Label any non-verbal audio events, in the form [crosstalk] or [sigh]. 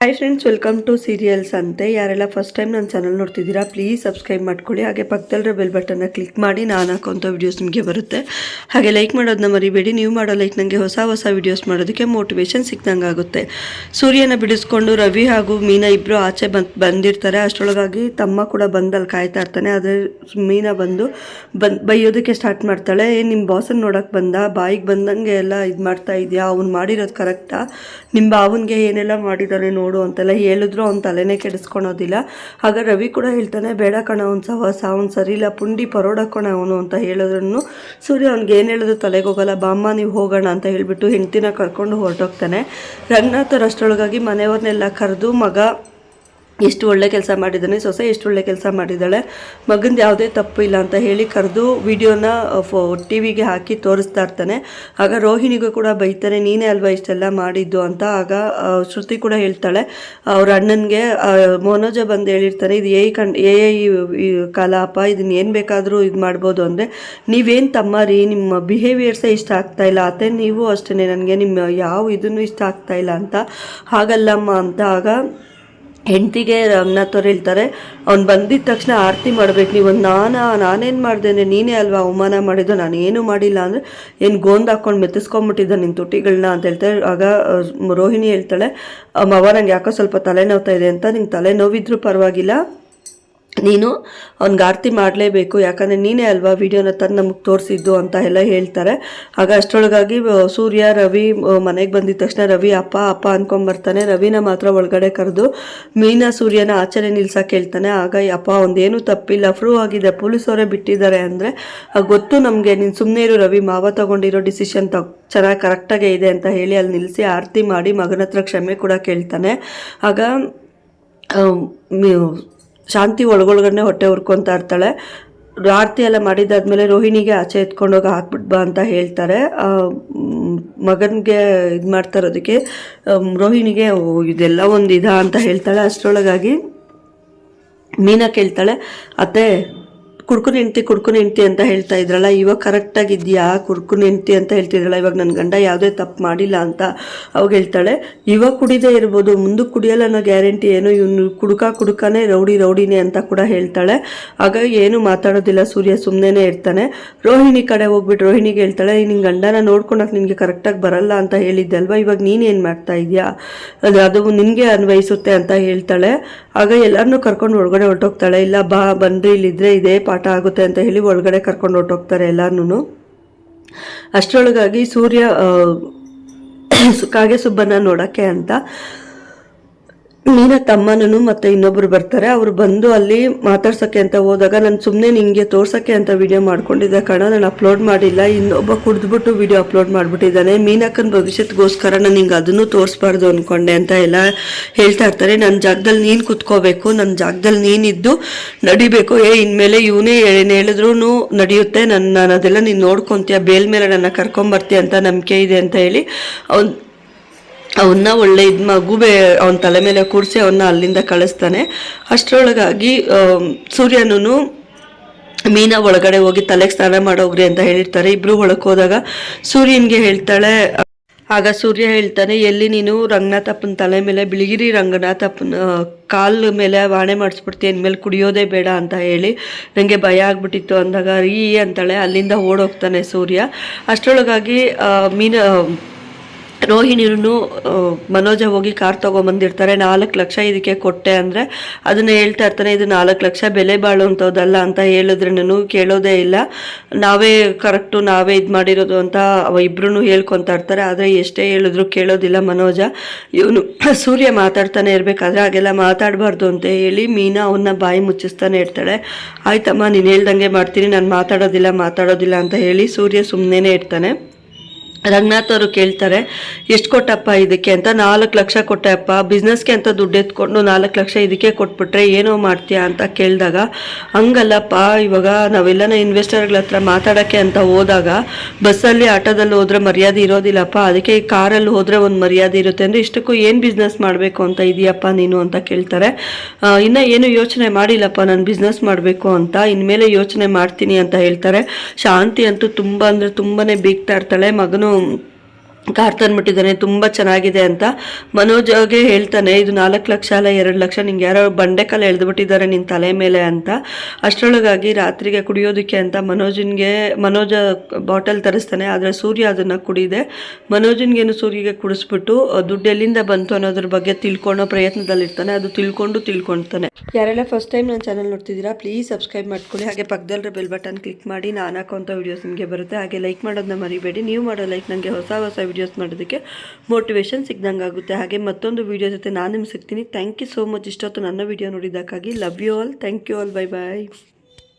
Hi friends welcome to serials ಅಂತೆ ಯಾರೆಲ್ಲ first time ನನ್ನ ಚಾನಲ್ ನೋಡ್ತಿದ್ದೀರಾ ಪ್ಲೀಸ್ ಸಬ್ಸ್ಕ್ರೈಬ್ ಮಾಡ್ಕೊಳ್ಳಿ. ಹಾಗೆ ಪಕ್ಕದಲ್ಲಿರೋ ಬೆಲ್ ಬಟನ್ನ ಕ್ಲಿಕ್ ಮಾಡಿ ನಾನು ಹಾಕೋಂಥ ವೀಡಿಯೋಸ್ ನಿಮಗೆ ಬರುತ್ತೆ. ಹಾಗೆ ಲೈಕ್ ಮಾಡೋದನ್ನ ಮರಿಬೇಡಿ. ನೀವು ಮಾಡೋ ಲೈಕ್ ನನಗೆ ಹೊಸ ಹೊಸ ವಿಡಿಯೋಸ್ ಮಾಡೋದಕ್ಕೆ ಮೋಟಿವೇಶನ್ ಸಿಕ್ದಂಗೆ ಆಗುತ್ತೆ. ಸೂರ್ಯನ ಬಿಡಿಸ್ಕೊಂಡು ರವಿ ಹಾಗೂ ಮೀನಾ ಇಬ್ಬರು ಆಚೆ ಬಂದು, ಬಂದಿರ್ತಾರೆ. ಅಷ್ಟರೊಳಗಾಗಿ ತಮ್ಮ ಕೂಡ ಬಂದಲ್ಲಿ ಕಾಯ್ತಾ ಇರ್ತಾನೆ. ಆದರೆ ಮೀನಾ ಬಂದು ಬಂದು, ಬೈಯೋದಕ್ಕೆ ಸ್ಟಾರ್ಟ್ ಮಾಡ್ತಾಳೆ. ಏನು ನಿಮ್ಮ ಬಾಸನ್ನು ನೋಡೋಕೆ ಬಂದ? ಬಾಯಿಗೆ ಬಂದಂಗೆ ಎಲ್ಲ ಇದು ಮಾಡ್ತಾ ಇದೆಯಾ? ಅವ್ನು ಮಾಡಿರೋದು ಕರೆಕ್ಟಾ ನಿಮ್ಮ ಬಾವನಿಗೆ ಏನೆಲ್ಲ ಮಾಡಿದ್ದಾನೆ ನೋಡು ಅಂತೆಲ್ಲ ಹೇಳಿದ್ರು, ಅವ್ನು ತಲೆನೇ ಕೆಡಿಸ್ಕೊಳೋದಿಲ್ಲ. ಆಗ ರವಿ ಕೂಡ ಹೇಳ್ತಾನೆ, ಬೇಡ ಕಣ, ಅವ್ನು ಸಹವಾಸ ಅವ್ನು ಸರಿ ಇಲ್ಲ, ಪುಂಡಿ ಪರೋಡಕ್ಕೋಣ ಅವನು ಅಂತ ಹೇಳಿದ್ರು ಸೂರ್ಯ ಅವ್ನಿಗೆ ಏನು ಹೇಳಿದ್ರು, ತಲೆಗೆ ಹೋಗೋಲ್ಲ ಬಾಮ್ಮ ನೀವು ಹೋಗೋಣ ಅಂತ ಹೇಳಿಬಿಟ್ಟು ಹೆಂಡ್ತಿನ ಕರ್ಕೊಂಡು ಹೊರಟೋಗ್ತಾನೆ. ರಂಗನಾಥ ಅಷ್ಟರೊಳಗಾಗಿ ಮನೆಯವ್ರನ್ನೆಲ್ಲ ಕರೆದು ಮಗ ಎಷ್ಟು ಒಳ್ಳೆ ಕೆಲಸ ಮಾಡಿದ್ದಾನೆ, ಸೊಸೆ ಎಷ್ಟು ಒಳ್ಳೆ ಕೆಲಸ ಮಾಡಿದ್ದಾಳೆ, ಮಗಂದು ಯಾವುದೇ ತಪ್ಪು ಇಲ್ಲ ಅಂತ ಹೇಳಿ ಕರೆದು ವಿಡಿಯೋನ ಫೋ ಟಿ ವಿಗೆ ಹಾಕಿ ತೋರಿಸ್ತಾ ಇರ್ತಾನೆ. ಆಗ ರೋಹಿಣಿಗೂ ಕೂಡ ಬೈತಾರೆ ನೀನೇ ಅಲ್ವಾ ಇಷ್ಟೆಲ್ಲ ಮಾಡಿದ್ದು ಅಂತ. ಆಗ ಶ್ರುತಿ ಕೂಡ ಹೇಳ್ತಾಳೆ, ಅವ್ರ ಅಣ್ಣನಿಗೆ ಮನೋಜ ಬಂದು ಹೇಳಿರ್ತಾನೆ, ಇದು ಎ ಕಣ್ ಏ ಐ ಕಲಾಪ ಇದನ್ನ ಏನು ಬೇಕಾದರೂ ಇದು ಮಾಡ್ಬೋದು ಅಂದರೆ, ನೀವೇನು ತಮ್ಮ ರೀ ನಿಮ್ಮ ಬಿಹೇವಿಯರ್ಸೇ ಇಷ್ಟ ಆಗ್ತಾ ಇಲ್ಲ, ಅತ್ತೆ ನೀವು ಅಷ್ಟೇ ನನಗೆ ನಿಮ್ಮ ಯಾವ ಇದನ್ನು ಇಷ್ಟ ಆಗ್ತಾ ಇಲ್ಲ ಅಂತ. ಹಾಗಲ್ಲಮ್ಮ ಅಂತ. ಆಗ ಹೆಂಡ್ತಿಗೆ ರಂಗನಾಥವ್ರು ಹೇಳ್ತಾರೆ, ಅವ್ನು ಬಂದಿದ್ದ ತಕ್ಷಣ ಆರತಿ ಮಾಡ್ಬೇಕು, ನೀವು ನಾನಾ, ನಾನೇನು ಮಾಡ್ದೇನೆ, ನೀನೇ ಅಲ್ವಾ ಅವಮಾನ ಮಾಡಿದ್ದು ನಾನು ಏನು ಮಾಡಿಲ್ಲ ಅಂದರೆ ಏನು ಗೋಂದ್ ಹಾಕ್ಕೊಂಡು ಮೆತ್ತಿಸ್ಕೊಂಡ್ಬಿಟ್ಟಿದ್ದ ನಿನ್ನ ತುಟಿಗಳನ್ನ ಅಂತ ಹೇಳ್ತಾರೆ. ಆಗ ರೋಹಿಣಿ ಹೇಳ್ತಾಳೆ ಮವ ನಂಗೆ ಯಾಕೋ ಸ್ವಲ್ಪ ತಲೆನೋವ್ತಾ ಇದೆ ಅಂತ, ನಿಂಗೆ ತಲೆನೋವಿದ್ರೂ ಪರವಾಗಿಲ್ಲ ನೀನು ಅವ್ನಿಗೆ ಆರತಿ ಮಾಡಲೇಬೇಕು, ಯಾಕಂದರೆ ನೀನೇ ಅಲ್ವಾ ವಿಡಿಯೋನ ತಂದು ನಮಗೆ ತೋರಿಸಿದ್ದು ಅಂತ ಎಲ್ಲ ಹೇಳ್ತಾರೆ. ಆಗ ಅಷ್ಟರೊಳಗಾಗಿ ಸೂರ್ಯ, ರವಿ ಮನೆಗೆ ಬಂದಿದ್ದ ತಕ್ಷಣ ರವಿ, ಅಪ್ಪ ಅಪ್ಪ ಅಂದ್ಕೊಂಬರ್ತಾನೆ ರವಿನ ಮಾತ್ರ ಒಳಗಡೆ ಕರೆದು ಮೀನಾ ಸೂರ್ಯನ ಆಚರಣೆ ನಿಲ್ಸಕ್ಕೆ ಹೇಳ್ತಾನೆ ಆಗ, ಅಪ್ಪ, ಒಂದೇನು ತಪ್ಪಿಲ್ಲ. ಪ್ರೂವ್ ಆಗಿದೆ. ಪೊಲೀಸವರೇ ಬಿಟ್ಟಿದ್ದಾರೆ ಅಂದರೆ ಗೊತ್ತು ನಮಗೆ. ನೀನು ಸುಮ್ಮನೆ ಇರು ರವಿ. ಮಾವ ತಗೊಂಡಿರೋ ಡಿಸಿಷನ್ ತಗೊ, ಚೆನ್ನಾಗಿ ಕರೆಕ್ಟಾಗೇ ಇದೆ ಅಂತ ಹೇಳಿ ಅಲ್ಲಿ ನಿಲ್ಲಿಸಿ ಆರತಿ ಮಾಡಿ ಮಗನ ಹತ್ರ ಕ್ಷಮೆ ಕೂಡ ಕೇಳ್ತಾನೆ. ಆಗ ಶಾಂತಿ ಒಳಗೊಳಗಡೆ ಹೊಟ್ಟೆ ಹುರ್ಕೊತಾ ಇರ್ತಾಳೆ. ಆರತಿ ಎಲ್ಲ ಮಾಡಿದಾದ್ಮೇಲೆ ರೋಹಿಣಿಗೆ ಆಚೆ ಎತ್ಕೊಂಡೋಗಿ ಹಾಕ್ಬಿಟ್ ಬಾ ಅಂತ ಹೇಳ್ತಾರೆ. ಮಗನಿಗೆ ಇದು ಮಾಡ್ತಾ ಇರೋದಕ್ಕೆ ರೋಹಿಣಿಗೆ ಇದೆಲ್ಲ ಒಂದು ಇದ ಅಂತ ಹೇಳ್ತಾಳೆ ಅಷ್ಟರೊಳಗಾಗಿ. ಮೀನಾ ಕೇಳ್ತಾಳೆ, ಅತ್ತೆ ಕುಡ್ಕುನ್ ಹೆಂಡ್ತಿ ಕುಡ್ಕೊಂಡು ಹೆಂಡ್ತಿ ಅಂತ ಹೇಳ್ತಾ ಇದ್ರಲ್ಲ ಇವಾಗ ಕರೆಕ್ಟಾಗಿದ್ಯಾ ಕುಡ್ಕೊಂಡು ಹೆಂಡ್ತಿ ಅಂತ ಹೇಳ್ತಿದ್ರಲ್ಲ, ಇವಾಗ ನನ್ನ ಗಂಡ ಯಾವುದೇ ತಪ್ಪು ಮಾಡಿಲ್ಲ ಅಂತ ಅವಾಗ ಹೇಳ್ತಾಳೆ ಇವಾಗ ಕುಡಿದೇ ಇರ್ಬೋದು ಮುಂದಕ್ಕೆ ಕುಡಿಯಲ್ಲ ಅನ್ನೋ ಗ್ಯಾರಂಟಿ ಏನು? ಇವನು ಕುಡುಕ ಕುಡುಕನೇ ರೌಡಿ ರೌಡಿನೇ ಅಂತ ಕೂಡ ಹೇಳ್ತಾಳೆ. ಆಗ ಏನು ಮಾತಾಡೋದಿಲ್ಲ, ಸೂರ್ಯ ಸುಮ್ಮನೆ ಇರ್ತಾನೆ. ರೋಹಿಣಿ ಕಡೆ ಹೋಗ್ಬಿಟ್ಟು ರೋಹಿಣಿಗೆ ಹೇಳ್ತಾಳೆ ನಿನ್ನ ಗಂಡನ ನೋಡ್ಕೊಳಕ್ಕೆ ನಿನಗೆ ಕರೆಕ್ಟಾಗಿ ಬರಲ್ಲ ಅಂತ ಹೇಳಿದ್ದೆ ಅಲ್ವಾ ಇವಾಗ ನೀನೇನು ಮಾಡ್ತಾ ಇದೆಯಾ? ಅದು ಅದು ನಿನಗೆ ಅನ್ವಯಿಸುತ್ತೆ ಅಂತ ಹೇಳ್ತಾಳೆ. ಆಗ ಎಲ್ಲರನ್ನೂ ಕರ್ಕೊಂಡು ಒಳಗಡೆ ಹೊರಟೋಗ್ತಾಳೆ, ಇಲ್ಲ, ಬಾ ಬಂದು ಇಲ್ಲಿದ್ರೆ ಇದೇ ಪಾಠ ಆಗುತ್ತೆ ಅಂತ ಹೇಳಿ ಒಳಗಡೆ ಕರ್ಕೊಂಡು ಹೊರಟೋಗ್ತಾರೆ ಎಲ್ಲರೂ ಅಷ್ಟರೊಳಗಾಗಿ ಸೂರ್ಯ ಕಾಗೆ ಸುಬ್ಬನ್ನ ನೋಡೋಕ್ಕೆ ಅಂತ ಮೀನ ತಮ್ಮನೂ ಮತ್ತೆ ಇನ್ನೊಬ್ರು ಬರ್ತಾರೆ. ಅವ್ರು ಬಂದು ಅಲ್ಲಿ ಮಾತಾಡ್ಸಕ್ಕೆ ಅಂತ ಹೋದಾಗ ನಾನು ಸುಮ್ಮನೆ ನಿಮಗೆ ತೋರ್ಸಕ್ಕೆ ಅಂತ ವಿಡಿಯೋ ಮಾಡ್ಕೊಂಡಿದ್ದೆ ಕಣ. ನಾನು ಅಪ್ಲೋಡ್ ಮಾಡಿಲ್ಲ. ಇನ್ನೊಬ್ಬ ಕುಡಿದ್ಬಿಟ್ಟು ವಿಡಿಯೋ ಅಪ್ಲೋಡ್ ಮಾಡ್ಬಿಟ್ಟಿದ್ದಾನೆ. ಮೀನಕ್ಕನ ಭವಿಷ್ಯತ್ಗೋಸ್ಕರ ನಾನು ಹಿಂಗೆ ಅದನ್ನು ತೋರಿಸ್ಬಾರ್ದು ಅಂದ್ಕೊಂಡೆ ಅಂತ ಎಲ್ಲ ಹೇಳ್ತಾ ಇರ್ತಾರೆ. ನನ್ನ ಜಾಗದಲ್ಲಿ ನೀನು ಕುತ್ಕೋಬೇಕು. ನನ್ನ ಜಾಗದಲ್ಲಿ ನೀನಿದ್ದು ನಡಿಬೇಕು. ಏ, ಇನ್ಮೇಲೆ ಇವನೇ ಹೇಳಿದ್ರು ನಡೆಯುತ್ತೆ. ನನ್ನ ನಾನು ಅದೆಲ್ಲ ನೀನು ನೋಡ್ಕೊತೀಯ? ಬೇಲ್ ಮೇಲೆ ನನ್ನ ಕರ್ಕೊಂಬರ್ತೀಯ ಅಂತ ನಂಬಿಕೆ ಇದೆ ಅಂತ ಹೇಳಿ ಅವ್ನು ಅವನ್ನ ಒಳ್ಳೆ ಇದು ಮಗುಬೆ ಅವನ ತಲೆ ಮೇಲೆ ಕೂರಿಸಿ ಅವನ್ನ ಅಲ್ಲಿಂದ ಕಳಿಸ್ತಾನೆ. ಅಷ್ಟರೊಳಗಾಗಿ ಸೂರ್ಯನೂ ಮೀನ ಒಳಗಡೆ ಹೋಗಿ ತಲೆಗೆ ಸ್ನಾನ ಮಾಡೋಗ್ರಿ ಅಂತ ಹೇಳಿರ್ತಾರೆ. ಇಬ್ರು ಒಳಕ್ ಹೋದಾಗ ಸೂರ್ಯನ್ಗೆ ಹೇಳ್ತಾಳೆ, ಆಗ ಸೂರ್ಯ ಹೇಳ್ತಾನೆ, ಎಲ್ಲಿ ನೀನು ರಂಗನಾಥಪ್ಪನ ತಲೆ ಮೇಲೆ, ಬಿಳಿಗಿರಿ ರಂಗನಾಥಪ್ಪನ ಕಾಲು ಮೇಲೆ ವಾಣೆ ಮಾಡಿಸ್ಬಿಡ್ತೀನಿ ಇನ್ಮೇಲೆ ಕುಡಿಯೋದೇ ಬೇಡ ಅಂತ ಹೇಳಿ ನನಗೆ ಭಯ ಆಗ್ಬಿಟ್ಟಿತ್ತು ಅಂದಾಗ, ರೀ ಅಂತಾಳೆ. ಅಲ್ಲಿಂದ ಓಡೋಗ್ತಾನೆ ಸೂರ್ಯ. ಅಷ್ಟರೊಳಗಾಗಿ ಮೀನ ರೋಹಿಣಿನೂ ಮನೋಜ ಹೋಗಿ ಕಾರ್ ತೊಗೊಂಬಂದಿರ್ತಾರೆ. ನಾಲ್ಕು ಲಕ್ಷ ಇದಕ್ಕೆ ಕೊಟ್ಟೆ ಅಂದರೆ ಅದನ್ನು ಹೇಳ್ತಾ ಇರ್ತಾನೆ, ಇದು ನಾಲ್ಕು ಲಕ್ಷ ಬೆಲೆ ಬಾಳುವಂಥದ್ದಲ್ಲ ಅಂತ ಹೇಳಿದ್ರೆ ನಾನು ಕೇಳೋದೇ ಇಲ್ಲ. ನಾವೇ ಕರೆಕ್ಟು, ನಾವೇ ಇದು ಮಾಡಿರೋದು ಅಂತ ಅವ ಇಬ್ಬರೂ ಹೇಳ್ಕೊತಾ ಇರ್ತಾರೆ. ಆದರೆ ಎಷ್ಟೇ ಹೇಳಿದ್ರು ಕೇಳೋದಿಲ್ಲ ಮನೋಜ. ಇವನು [clears throat] ಸೂರ್ಯ ಮಾತಾಡ್ತಾನೆ ಇರಬೇಕಾದ್ರೆ ಹಾಗೆಲ್ಲ ಮಾತಾಡಬಾರ್ದು ಅಂತ ಹೇಳಿ ಮೀನಾ ಅವನ್ನ ಬಾಯಿ ಮುಚ್ಚಿಸ್ತಾನೆ ಇರ್ತಾಳೆ. ಆಯ್ತಮ್ಮ, ನೀನು ಹೇಳ್ದಂಗೆ ಮಾಡ್ತೀನಿ, ನಾನು ಮಾತಾಡೋದಿಲ್ಲ ಮಾತಾಡೋದಿಲ್ಲ ಅಂತ ಹೇಳಿ ಸೂರ್ಯ ಸುಮ್ಮನೆ ಇರ್ತಾನೆ. ರಂಗನಾಥ್ ಅವರು ಕೇಳ್ತಾರೆ, ಎಷ್ಟು ಕೊಟ್ಟಪ್ಪ ಇದಕ್ಕೆ? ಅಂತ, ನಾಲ್ಕು ಲಕ್ಷ ಕೊಟ್ಟೆ ಅಪ್ಪ ಬಿಸ್ನೆಸ್ಗೆ ಅಂತ ದುಡ್ಡು ಎತ್ಕೊಂಡು ನಾಲ್ಕು ಲಕ್ಷ ಇದಕ್ಕೆ ಕೊಟ್ಬಿಟ್ರೆ ಏನೋ ಮಾಡ್ತೀಯಾ? ಅಂತ ಕೇಳಿದಾಗ ಹಂಗಲ್ಲಪ್ಪ ಇವಾಗ ನಾವೆಲ್ಲನ ಇನ್ವೆಸ್ಟರ್ಗಳ ಹತ್ರ ಮಾತಾಡೋಕ್ಕೆ ಅಂತ ಹೋದಾಗ, ಬಸ್ಸಲ್ಲಿ ಆಟೋದಲ್ಲಿ ಹೋದ್ರೆ ಮರ್ಯಾದೆ ಇರೋದಿಲ್ಲಪ್ಪ, ಅದಕ್ಕೆ ಕಾರಲ್ಲಿ ಹೋದರೆ ಒಂದು ಮರ್ಯಾದೆ ಇರುತ್ತೆ ಅಂದರೆ ಇಷ್ಟಕ್ಕೂ ಏನು ಬಿಸ್ನೆಸ್ ಮಾಡಬೇಕು ಅಂತ ಇದೆಯಪ್ಪ ನೀನು? ಅಂತ ಕೇಳ್ತಾರೆ ಇನ್ನ ಏನು ಯೋಚನೆ ಮಾಡಿಲ್ಲಪ್ಪ ನಾನು ಬಿಸ್ನೆಸ್ ಮಾಡಬೇಕು ಅಂತ, ಇನ್ಮೇಲೆ ಯೋಚನೆ ಮಾಡ್ತೀನಿ ಅಂತ ಹೇಳ್ತಾರೆ. ಶಾಂತಿ ಅಂತೂ ತುಂಬ ಅಂದರೆ ತುಂಬಾ ಬೀಗ್ತಾ ಇರ್ತಾಳೆ, ಮಗನು boom. ಕಾರ್ ತಂದ್ಬಿಟ್ಟಿದ್ದಾನೆ ತುಂಬ ಚೆನ್ನಾಗಿದೆ ಅಂತ ಮನೋಜ್ಗೆ ಹೇಳ್ತಾನೆ, ಇದು ನಾಲ್ಕು ಲಕ್ಷ ಅಲ್ಲ, ಎರಡು ಲಕ್ಷ, ನಿಂಗೆ ಯಾರೋ ಬಂಡೆಕಾಲ ಎಳೆದುಬಿಟ್ಟಿದ್ದಾರೆ ನಿನ್ನ ತಲೆ ಮೇಲೆ ಅಂತ. ಅಷ್ಟರೊಳಗಾಗಿ ರಾತ್ರಿಗೆ ಕುಡಿಯೋದಕ್ಕೆ ಅಂತ ಮನೋಜನ್ಗೆ, ಮನೋಜ ಬಾಟಲ್ ತರಿಸ್ತಾನೆ, ಆದರೆ ಸೂರ್ಯ ಅದನ್ನು ಕುಡಿದೆ. ಮನೋಜನ್ಗೇನು ಸೂರ್ಯಗೆ ಕುಡಿಸ್ಬಿಟ್ಟು ದುಡ್ಡು ಎಲ್ಲಿಂದ ಬಂತು ಅನ್ನೋದ್ರ ಬಗ್ಗೆ ತಿಳ್ಕೊಳ್ಳೋ ಪ್ರಯತ್ನದಲ್ಲಿರ್ತಾನೆ, ಅದು ತಿಳ್ಕೊಂಡು ತಿಳ್ಕೊಳ್ತಾನೆ. ಯಾರೆಲ್ಲ ಫಸ್ಟ್ ಟೈಮ್ ನನ್ನ ಚಾನಲ್ ನೋಡ್ತಿದ್ದೀರಾ ಪ್ಲೀಸ್ ಸಬ್ಸ್ಕ್ರೈಬ್ ಮಾಡ್ಕೊಳ್ಳಿ. ಹಾಗೆ ಪಕ್ಕದಲ್ಲಿ ಬೆಲ್ ಬಟನ್ ಕ್ಲಿಕ್ ಮಾಡಿ, ನಾನು ಹಾಕೋಂಥ ವೀಡಿಯೋಸ್ ನಿಮಗೆ ಬರುತ್ತೆ. ಹಾಗೆ ಲೈಕ್ ಮಾಡೋದನ್ನ ಮರಿಬೇಡಿ. ನೀವು ಮಾಡೋ ಲೈಕ್ ನನಗೆ ಹೊಸ ಹೊಸ ವೀಡಿಯೋಸ್ ಮಾಡೋದಕ್ಕೆ ಮೋಟಿವೇಶನ್ ಸಿಗ್ದಂಗೆ ಆಗುತ್ತೆ. ಹಾಗೆ ಮತ್ತೊಂದು ವೀಡಿಯೋ ಜೊತೆ ನಾನು ನಿಮ್ಗೆ ಸಿಗ್ತೀನಿ. ಥ್ಯಾಂಕ್ ಯು ಸೋ ಮಚ್ ಇಷ್ಟೊತ್ತು ನನ್ನ video ನೋಡಿದ್ದಕ್ಕಾಗಿ. Love you all thank you all bye bye